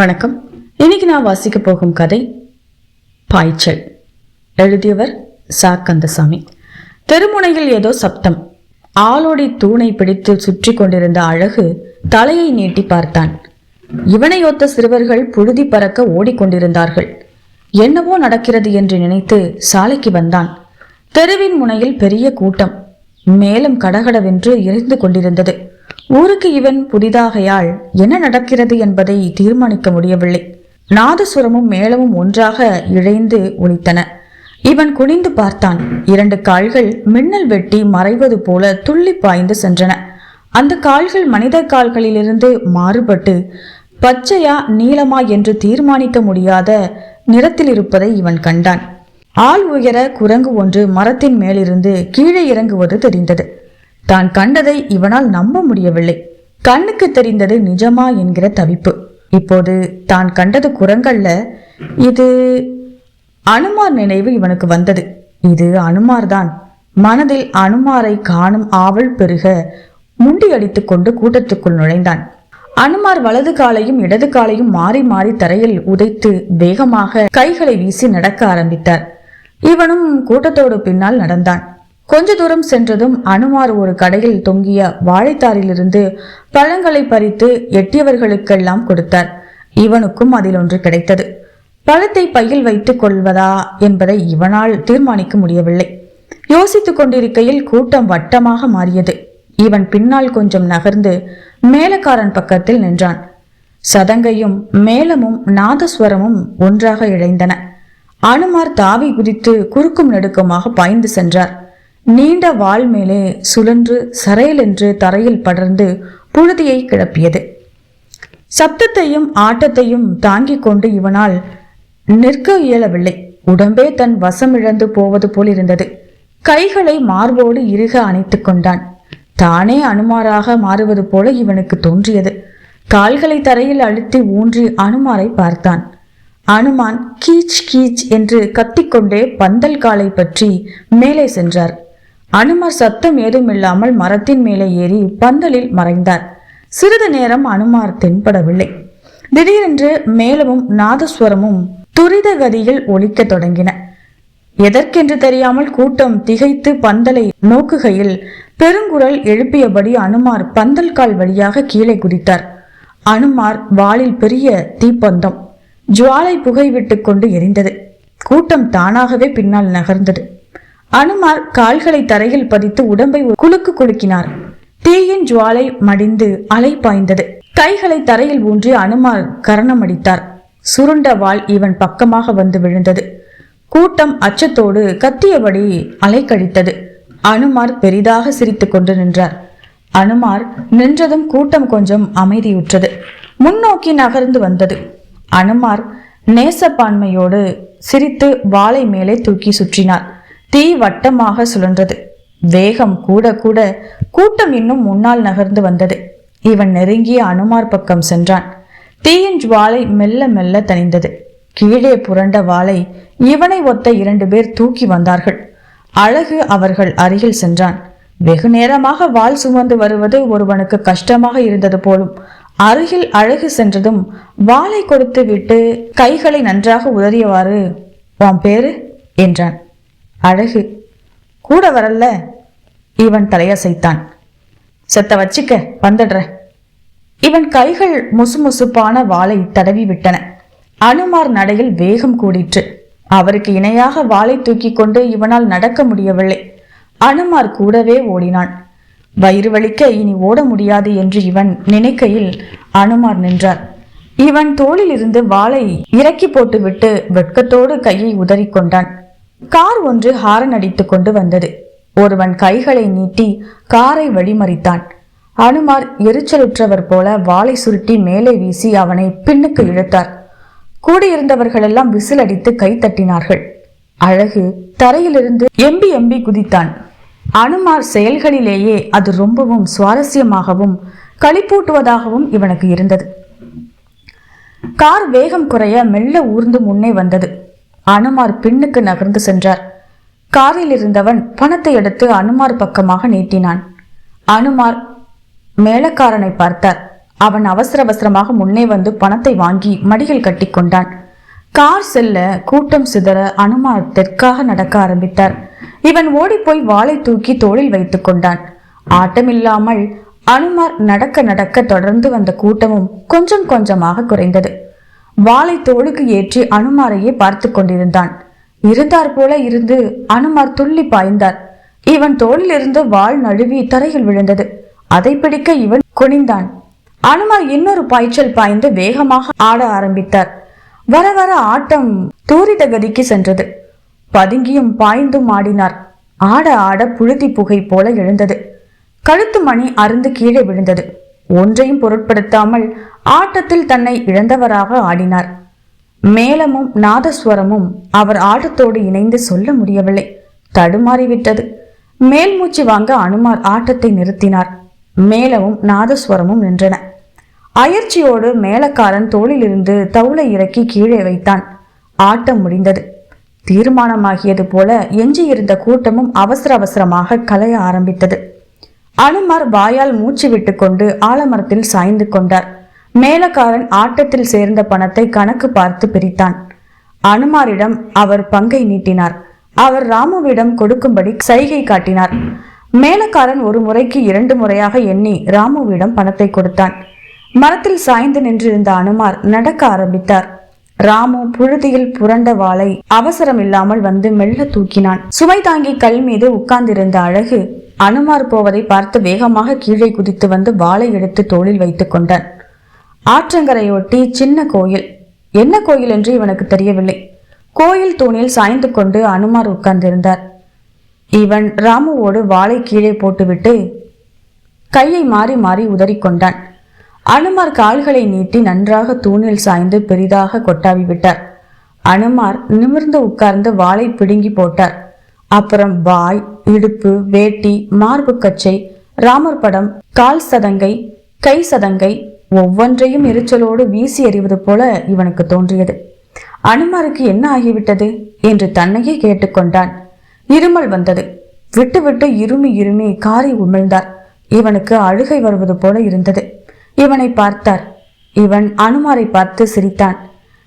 வணக்கம். இன்னைக்கு நான் வாசிக்க போகும் கதை பாய்ச்சல். எழுதியவர் சா. கந்தசாமி. தெருமுனையில் ஏதோ சப்தம். ஆளோடி தூணை பிடித்து சுற்றி கொண்டிருந்த அழகு தலையை நீட்டி பார்த்தான். இவனையொத்த சிறுவர்கள் புழுதி பறக்க ஓடிக்கொண்டிருந்தார்கள். என்னவோ நடக்கிறது என்று நினைத்து சாலைக்கு வந்தான். தெருவின் முனையில் பெரிய கூட்டம். மேலும் கடகடவென்று எரிந்து கொண்டிருந்தது. ஊருக்கு இவன் புதிதாகையால் என்ன நடக்கிறது என்பதை தீர்மானிக்க முடியவில்லை. நாதசுரமும் மேளமும் ஒன்றாக இழைந்து ஒலித்தன. இவன் குனிந்து பார்த்தான். இரண்டு கால்கள் மின்னல் வெட்டி மறைவது போல துள்ளி பாய்ந்து சென்றன. அந்த கால்கள் மனித கால்களிலிருந்து மாறுபட்டு பச்சையா நீளமா என்று தீர்மானிக்க முடியாத நிறத்தில் இருப்பதை இவன் கண்டான். ஆள் உயர குரங்கு ஒன்று மரத்தின் மேலிருந்து கீழே இறங்குவது தெரிந்தது. தான் கண்டதை இவனால் நம்ப முடியவில்லை. கண்ணுக்கு தெரிந்தது நிஜமா என்கிற தவிப்பு. இப்போது தான் கண்டது குரங்கல்ல இது அனுமார் நினைவு இவனுக்கு வந்தது. இது அனுமார் தான் மனதில் அனுமாரை காணும் ஆவல் பெருக முண்டி கொண்டு கூட்டத்துக்குள் நுழைந்தான். அனுமார் வலது காலையும் இடது காலையும் மாறி மாறி தரையில் உதைத்து வேகமாக கைகளை வீசி நடக்க ஆரம்பித்தார். இவனும் கூட்டத்தோடு பின்னால் நடந்தான். கொஞ்ச தூரம் சென்றதும் அனுமார் ஒரு கடையில் தொங்கிய வாழைத்தாரிலிருந்து பழங்களை பறித்து எட்டியவர்களுக்கெல்லாம் கொடுத்தார். இவனுக்கும் அதில் ஒன்று கிடைத்தது. பழத்தை பையில் வைத்துக் கொள்வதா என்பதை இவனால் தீர்மானிக்க முடியவில்லை. யோசித்துக் கொண்டிருக்கையில் கூட்டம் வட்டமாக மாறியது. இவன் பின்னால் கொஞ்சம் நகர்ந்து மேலக்காரன் பக்கத்தில் நின்றான். சதங்கையும் மேளமும் நாதஸ்வரமும் ஒன்றாக இழைந்தன. அனுமார் தாவி குதித்து குறுக்கும் நெடுக்குமாக பாய்ந்து சென்றார். நீண்ட வால் மேலே சுழன்று சரையல் என்று தரையில் படர்ந்து புழுதியை கிளப்பியது. சப்தத்தையும் ஆட்டத்தையும் தாங்கிக் கொண்டு இவனால் நிற்க இயலவில்லை. உடம்பே தன் வசமிழந்து போவது போல் இருந்தது கைகளை மார்போடு இறுக அணைத்துக் கொண்டான். தானே அனுமாராக மாறுவது போல இவனுக்கு தோன்றியது. கால்களை தரையில் அழுத்தி ஊன்றி அனுமாரை பார்த்தான். அனுமான் கீச் கீச் என்று கத்திக்கொண்டே பந்தல் காலை பற்றி மேலே சென்றார். அனுமார் சத்தம் ஏதுமில்லாமல் மரத்தின் மேலே ஏறி பந்தலில் மறைந்தார். சிறிது நேரம் அனுமார் தென்படவில்லை. திடீரென்று மேலமும் நாதஸ்வரமும் துரித கதியில் ஒலிக்கத் தொடங்கின. எதற்கென்று தெரியாமல் கூட்டம் திகைத்து பந்தலை நோக்குகையில் பெருங்குரல் எழுப்பியபடி அனுமார் பந்தல் கால் வழியாக கீழே குதித்தார். அனுமார் வாளில் பெரிய தீப்பந்தம். ஜுவாலை புகை விட்டு கொண்டு எரிந்தது. கூட்டம் தானாகவே பின்னால் நகர்ந்தது. அனுமார் கால்களை தரையில் பதித்து உடம்பை குலுக்கு குலுக்கினார். தீயின் ஜுவாலை மடிந்து அலை பாய்ந்தது. கைகளை தரையில் ஊன்றி அனுமார் கரணம் அடித்தார் சுருண்ட வாள் இவன் பக்கமாக வந்து விழுந்தது. கூட்டம் அச்சத்தோடு கத்தியபடி அலை கழித்தது. அனுமார் பெரிதாக சிரித்து கொண்டு நின்றார். அனுமார் நின்றதும் கூட்டம் கொஞ்சம் அமைதியுற்றது. முன்னோக்கி நகர்ந்து வந்தது. அனுமார் நேசப்பான்மையோடு சிரித்து வாளை மேலே தூக்கி சுற்றினார். தீ வட்டமாக சுழன்றது. வேகம் கூட கூட கூட்டம் இன்னும் முன்னால் நகர்ந்து வந்தது. இவன் நெருங்கிய அனுமார் பக்கம் சென்றான். தீயின் ஜுவாலை மெல்ல மெல்ல தணிந்தது. கீழே புரண்ட வாளை இவனை ஒத்த இரண்டு பேர் தூக்கி வந்தார்கள். அழகு அவர்கள் அருகில் சென்றான். வெகு நேரமாக வாள் சுமந்து வருவது ஒருவனுக்கு கஷ்டமாக இருந்தது போலும் அருகில் அழகு சென்றதும் வாளை கொடுத்து விட்டு கைகளை நன்றாக உதறியவாறு உன் பேரு? என்றான். அழகு. கூட வரல இவன் தலையசைத்தான். செத்த வச்சுக்க வந்துடுற. இவன் கைகள் முசுமுசுப்பான வாளை தடவி விட்டன. அனுமார் நடையில் வேகம் கூடிற்று. அவருக்கு இணையாக வாளை தூக்கி கொண்டு இவனால் நடக்க முடியவில்லை. அனுமார் கூடவே ஓடினான். வயிறு வலிக்க இனி ஓட முடியாது என்று இவன் நினைக்கையில் அனுமார் நின்றார். இவன் தோளில் இருந்து வாளை இறக்கி போட்டுவிட்டு வெட்கத்தோடு கையை உதறிக்கொண்டான் கார் ஒன்று ஹாரன் அடித்துக் கொண்டு வந்தது. ஒருவன் கைகளை நீட்டி காரை வழிமறித்தான். அனுமார் எரிச்சலுற்றவர் போல வாளை சுருட்டி மேலே வீசி அவனை பின்னுக்கு இழுத்தார். கூடியிருந்தவர்களெல்லாம் விசில் அடித்து கை தட்டினார்கள். அழகு தரையிலிருந்து எம்பி எம்பி குதித்தான். அனுமார் செயல்களிலேயே அது ரொம்பவும் சுவாரஸ்யமாகவும் களிப்பூட்டுவதாகவும் இவனுக்கு இருந்தது. கார் வேகம் குறைய மெல்ல ஊர்ந்து முன்னே வந்தது. அனுமார் பின்னுக்கு நகர்ந்து சென்றார். காரில் இருந்தவன் பணத்தை எடுத்து அனுமார் பக்கமாக நீட்டினான். அனுமார் மேலக்காரனை பார்த்தார். அவன் அவசர அவசரமாக முன்னே வந்து பணத்தை வாங்கி மடியில் கட்டிக்கொண்டான் கார் செல்ல கூட்டம் சிதற அனுமார் தெற்காக நடக்க ஆரம்பித்தார். இவன் ஓடிப்போய் வாளை தூக்கி தோளில் வைத்துக் கொண்டான். ஆட்டமில்லாமல் அனுமார் நடக்க நடக்க தொடர்ந்து வந்த கூட்டமும் கொஞ்சம் கொஞ்சமாக குறைந்தது. வாளை தோளுக்கு ஏற்றி அனுமாரையே பார்த்து கொண்டிருந்தான். இருந்தார் போல இருந்து அனுமார் துள்ளி பாய்ந்தார். இவன் தோளிலிருந்து வாள் நழுவி தரையில் விழுந்தது. அதை பிடிக்க இவன் குனிந்தான். அனுமார் இன்னொரு பாய்ச்சல் பாய்ந்து வேகமாக ஆட ஆரம்பித்தார். வர வர ஆட்டம் தூரித கதிக்கு சென்றது. பதுங்கியும் பாய்ந்தும் ஆடினார். ஆட ஆட புழுதி புகை போல எழுந்தது. கழுத்து மணி அருந்து கீழே விழுந்தது. ஒன்றையும் பொருட்படுத்தாமல் ஆட்டத்தில் தன்னை இழந்தவராக ஆடினார். மேளமும் நாதஸ்வரமும் அவர் ஆட்டத்தோடு இணைந்து சொல்ல முடியவில்லை. தடுமாறிவிட்டது. மேல் மூச்சு வாங்க அனுமார் ஆட்டத்தை நிறுத்தினார். மேளமும் நாதஸ்வரமும் நின்றன. அயற்சியோடு மேளக்காரன் தோளிலிருந்து தவுளை இறக்கி கீழே வைத்தான். ஆட்டம் முடிந்தது. தீர்மானமாகியது போல எஞ்சியிருந்த கூட்டமும் அவசர அவசரமாக கலைய ஆரம்பித்தது. அனுமார் வாயால் மூச்சு விட்டுக்கொண்டு ஆலமரத்தில் சாய்ந்து கொண்டார். மேலக்காரன் ஆட்டத்தில் சேர்ந்த பணத்தை கணக்கு பார்த்து பிரித்தான். அனுமாரிடம் அவர் பங்கை நீட்டினார். அவர் ராமுவிடம் கொடுக்கும்படி சைகை காட்டினார். மேலக்காரன் ஒரு முறைக்கு இரண்டு முறையாக எண்ணி ராமுவிடம் பணத்தை கொடுத்தான். மரத்தில் சாய்ந்து நின்றிருந்த அனுமார் நடக்க ஆரம்பித்தார். ராமு புழுதியில் புரண்ட வாளை அவசரம் இல்லாமல் வந்து மெல்ல தூக்கினான். சுமை தாங்கி கல் மீது உட்கார்ந்திருந்த அழகு அனுமார் போவதை பார்த்து வேகமாக கீழே குதித்து வந்து வாளை எடுத்து தோளில் வைத்துக் கொண்டான். ஆற்றங்கரையொட்டி சின்ன கோயில். என்ன கோயில் என்று இவனுக்கு தெரியவில்லை. கோயில் தூணில் சாய்ந்து கொண்டு அனுமார் உட்கார்ந்திருந்தார். இவன் ராமுவோடு வாளை கீழே போட்டுவிட்டு கையை மாறி மாறி உதறிக்கொண்டான். அனுமார் கால்களை நீட்டி நன்றாக தூணில் சாய்ந்து பெரிதாக கொட்டாவி விட்டார். அனுமார் நிமிர்ந்து உட்கார்ந்து வாளை பிடுங்கி போட்டார். அப்புறம் வாய் இடுப்பு வேட்டி மார்பு கச்சை ராமர் படம் கால் சதங்கை கை சதங்கை ஒவ்வொன்றையும் எரிச்சலோடு வீசி எறிவது போல இவனுக்கு தோன்றியது. அனுமாருக்கு என்ன ஆகிவிட்டது? என்று தன்னையே கேட்டுக்கொண்டான். இருமல் வந்தது. விட்டு விட்டு இருமி இருமி காரி உமிழ்ந்தார். இவனுக்கு அழுகை வருவது போல இருந்தது. இவனை பார்த்தார். இவன் அனுமாரை பார்த்து சிரித்தான்.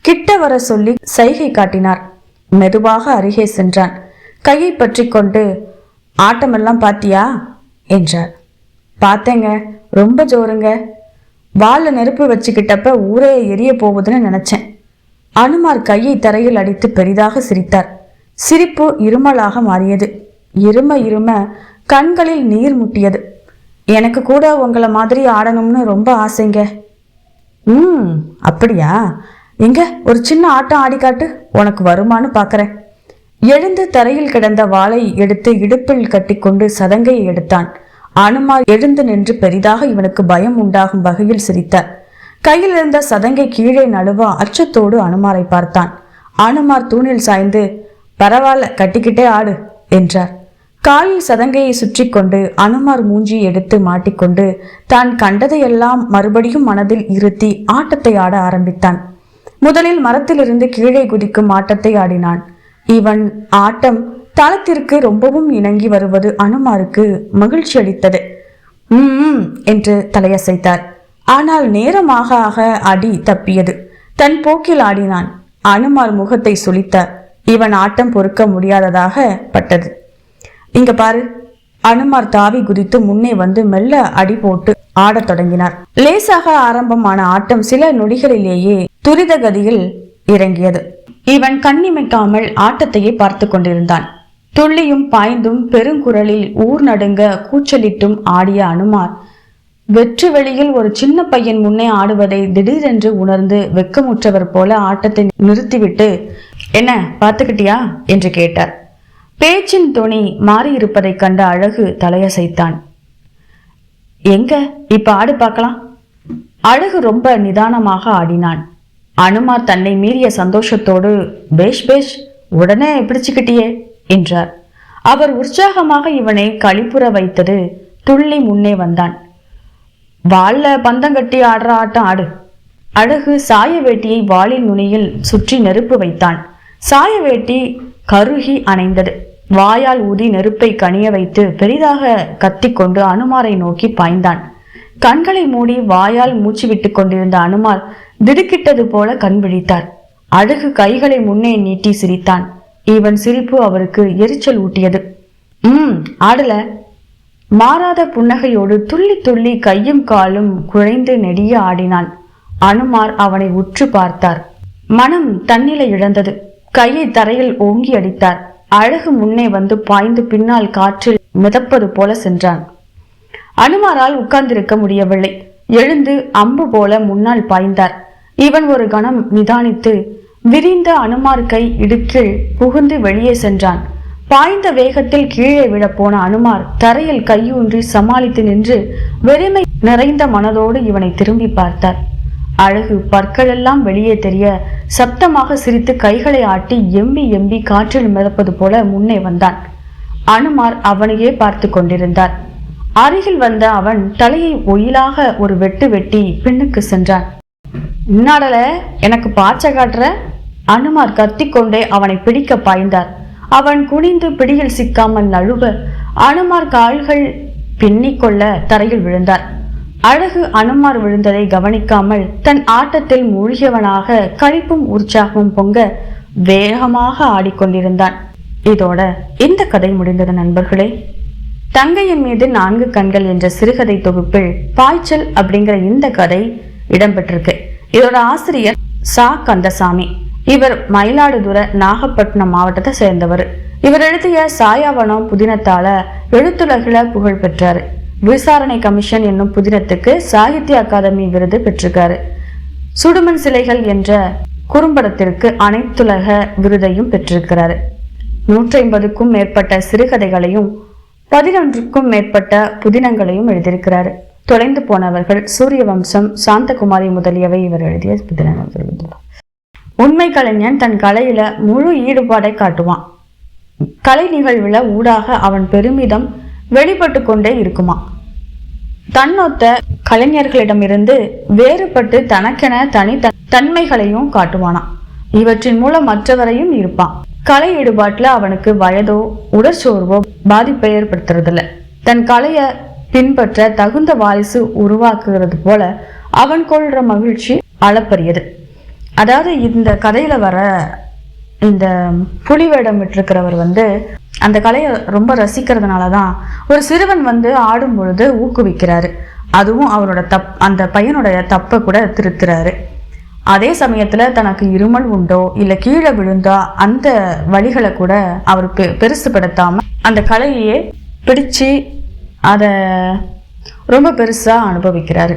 கிட்ட வர சொல்லி சைகை காட்டினார். மெதுவாக அருகே சென்றான். கையை பற்றி கொண்டு ஆட்டமெல்லாம் பாத்தியா? என்றார். பார்த்தேங்க. ரொம்ப ஜோருங்க. வால்ல நெருப்பு வச்சுக்கிட்டப்ப ஊரே எரிய போகுதுன்னு நினைச்சேன். அனுமார் கையை தரையில் அடித்து பெரிதாக சிரித்தார். சிரிப்பு இருமலாக மாறியது. இரும இரும கண்களில் நீர் முட்டியது. எனக்கு கூட உங்களை மாதிரி ஆடணும்னு ரொம்ப ஆசைங்க. ம் அப்படியா? எங்க ஒரு சின்ன ஆட்டம் ஆடி காட்டு உனக்கு வருமானு பார்க்குறேன் எழுந்து தரையில் கிடந்த வாளை எடுத்து இடுப்பில் கட்டிக்கொண்டு சதங்கையை எடுத்தான். அனுமார் எழுந்து நின்று பெரிதாக இவனுக்கு பயம் உண்டாகும் வகையில் சிரித்தார் கையில் இருந்த சதங்கை கீழே நழுவ அச்சத்தோடு அனுமாரை பார்த்தான். அனுமார் தூணில் சாய்ந்து பரவாயில்ல கட்டிக்கிட்டே ஆடு என்றார். காலில் சதங்கையை சுற்றி கொண்டு அனுமார் மூஞ்சி எடுத்து மாட்டிக்கொண்டு தான் கண்டதையெல்லாம் மறுபடியும் மனதில் இருத்தி ஆட்டத்தை ஆட ஆரம்பித்தான். முதலில் மரத்திலிருந்து கீழே குதிக்கும் ஆட்டத்தை ஆடினான். இவன் ஆட்டம் தளத்திற்கு ரொம்பவும் இணங்கி வருவது அனுமாருக்கு மகிழ்ச்சி அளித்தது. உம் என்று தலையசைத்தார். ஆனால் நேரமாக ஆக அடி தப்பியது. தன் போக்கில் ஆடினான். அனுமார் முகத்தை சுளித்தார். இவன் ஆட்டம் பொறுக்க முடியாததாக பட்டது. இங்க பாரு. அனுமார் தாவி குதித்து முன்னே வந்து மெல்ல அடி போட்டு ஆடத் தொடங்கினார். லேசாக ஆரம்பமான ஆட்டம் சில நொடிகளிலேயே துரித கதியில் இறங்கியது. இவன் கண்ணிமைக்காமல் ஆட்டத்தையே பார்த்து கொண்டிருந்தான். துள்ளியும் பாய்ந்தும் பெருங்குரலில் ஊர் நடுங்க கூச்சலிட்டும் ஆடிய அனுமார். வெற்றி வெளியில் ஒரு சின்ன பையன் முன்னே ஆடுவதை திடீரென்று உணர்ந்து வெக்கமுற்றவர் போல ஆட்டத்தை நிறுத்திவிட்டு என்ன பார்த்துக்கிட்டியா? என்று கேட்டார். பேச்சின் துணி மாறியிருப்பதைக் கண்ட அழகு தலையசைத்தான். எங்க? இப்ப ஆடு பார்க்கலாம்? அழகு ரொம்ப நிதானமாக ஆடினான். அனுமார் தன்னை மீறிய சந்தோஷத்தோடு பேஷ் பேஷ் உடனே பிடிச்சுக்கிட்டியே. என்றார். அவர் உற்சாகமாக இவனை களிப்புற வைத்தது துள்ளி முன்னே வந்தான். வால்ல பந்தங்கட்டி ஆடுற ஆட்டம் ஆடு. அழகு சாய வேட்டியை வாளின் நுனியில் சுற்றி நெருப்பு வைத்தான். சாய வேட்டி கருகி அணைந்தது. வாயால் ஊதி நெருப்பை கனிய வைத்து பெரிதாக கத்திக்கொண்டு அனுமாரை நோக்கி பாய்ந்தான். கண்களை மூடி வாயால் மூச்சு விட்டுக் கொண்டிருந்த அனுமார் திடுக்கிட்டது போல கண் விழித்தார். அழகு கைகளை முன்னே நீட்டி சிரித்தான். இவன் சிரிப்பு அவருக்கு எரிச்சல் ஊட்டியது. ம் ஆடல. மாறாத புன்னகையோடு துள்ளி துள்ளி கையும் காலும் குழைந்து நெடிய ஆடினான். அனுமார் அவனை உற்று பார்த்தார். மனம் தன்னிலை இழந்தது. கையை தரையில் ஓங்கி அடித்தார். அழகு முன்னே வந்து பாய்ந்து பின்னால் காற்றில் மிதப்பது போல சென்றான். அனுமாரால் உட்கார்ந்திருக்க முடியவில்லை. எழுந்து அம்பு போல முன்னால் பாய்ந்தார். இவன் ஒரு கணம் நிதானித்து விரிந்த அனுமார் கை இடுக்கில் புகுந்து வெளியே சென்றான். பாய்ந்த வேகத்தில் கீழே விழப்போன அனுமார் தரையில் கையூன்றி சமாளித்து நின்று வெறுமை நிறைந்த மனதோடு இவனை திரும்பி பார்த்தார். அழகு பற்களெல்லாம் வெளியே தெரிய சப்தமாக சிரித்து கைகளை ஆட்டி எம்பி எம்பி காற்றில் மிதப்பது போல முன்னே வந்தான். அனுமார் அவனையே பார்த்து கொண்டிருந்தார். அருகில் வந்த அவன் தலையை ஒயிலாக ஒரு வெட்டு வெட்டி பின்னுக்கு சென்றான். இன்னாடல எனக்கு பாச்ச காட்டுற? அனுமார் கத்திக்கொண்டே அவனை பிடிக்க பாய்ந்தார். அவன் குனிந்து பிடியில் சிக்காமல் நழுவ அனுமார் கால்கள் பின்னிக்கொள்ள தரையில் விழுந்தார். அழகு அனுமார் விழுந்ததை கவனிக்காமல் தன் ஆட்டத்தில் மூழ்கியவனாக கழிப்பும் உற்சாகமும் பொங்க வேகமாக ஆடிக்கொண்டிருந்தான். இதோட இந்த கதை முடிந்தது நண்பர்களே. தங்கையின் மீது நான்கு கண்கள் என்ற சிறுகதை தொகுப்பில் பாய்ச்சல் அப்படிங்கிற இந்த கதை இடம்பெற்றிருக்கு. இதோட ஆசிரியர் சா. கந்தசாமி. இவர் மயிலாடுதுறை நாகப்பட்டினம் மாவட்டத்தை சேர்ந்தவர். இவர் எழுதிய சாயாவனம் புதினத்தால எழுத்துலகில புகழ் பெற்றார். விசாரணை கமிஷன் என்னும் புதினத்துக்கு சாகித்ய அகாதமி விருது பெற்றிருக்காரு. சுடுமண் சிலைகள் என்ற குறும்படத்திற்கு அனைத்துலக விருதையும் பெற்றிருக்கிறாரு. நூற்றி ஐம்பதுக்கும் மேற்பட்ட சிறுகதைகளையும் பதினொன்றுக்கும் மேற்பட்ட புதினங்களையும் எழுதியிருக்கிறார். தொலைந்து போனவர்கள் சூரிய வம்சம் சாந்தகுமாரி முதலியவை இவர் எழுதிய புதினங்கள். உண்மை கலைஞன் தன் கலையில முழு ஈடுபாடை காட்டுவான். கலை நிகழ்வுல ஊடாக அவன் பெருமிதம் வெளிப்பட்டு கொண்டே இருக்குமா தன்னொத்த கலைஞர்களிடமிருந்து வேறுபட்டு தனக்கென தனி தன்மைகளையும் காட்டுவானாம். இவற்றின் மூலம் மற்றவரையும் இருப்பான். கலை ஈடுபாட்டுல அவனுக்கு வயதோ உடற்சோர்வோ பாதிப்பை ஏற்படுத்துறதில்ல. தன் கலைய பின்பற்ற தகுந்த வாரிசு உருவாக்குகிறது போல அவன் கொள்ற மகிழ்ச்சி அளப்பரியது. அதாவது இந்த கதையில வர இந்த புலி வேடம் விட்டுருக்கிறவர் வந்து அந்த கலையை ரொம்ப ரசிக்கிறதுனால தான் ஒரு சிறுவன் வந்து ஆடும் பொழுது ஊக்குவிக்கிறாரு. அதுவும் அவரோட தப் அந்த பையனுடைய தப்பை கூட திருத்துறாரு. அதே சமயத்தில் தனக்கு இருமல் உண்டோ இல்லை கீழே விழுந்தோ அந்த வழிகளை கூட அவர் பெ பெருசுப்படுத்தாமல் அந்த கலையே பிடிச்சு அதை ரொம்ப பெருசாக அனுபவிக்கிறாரு.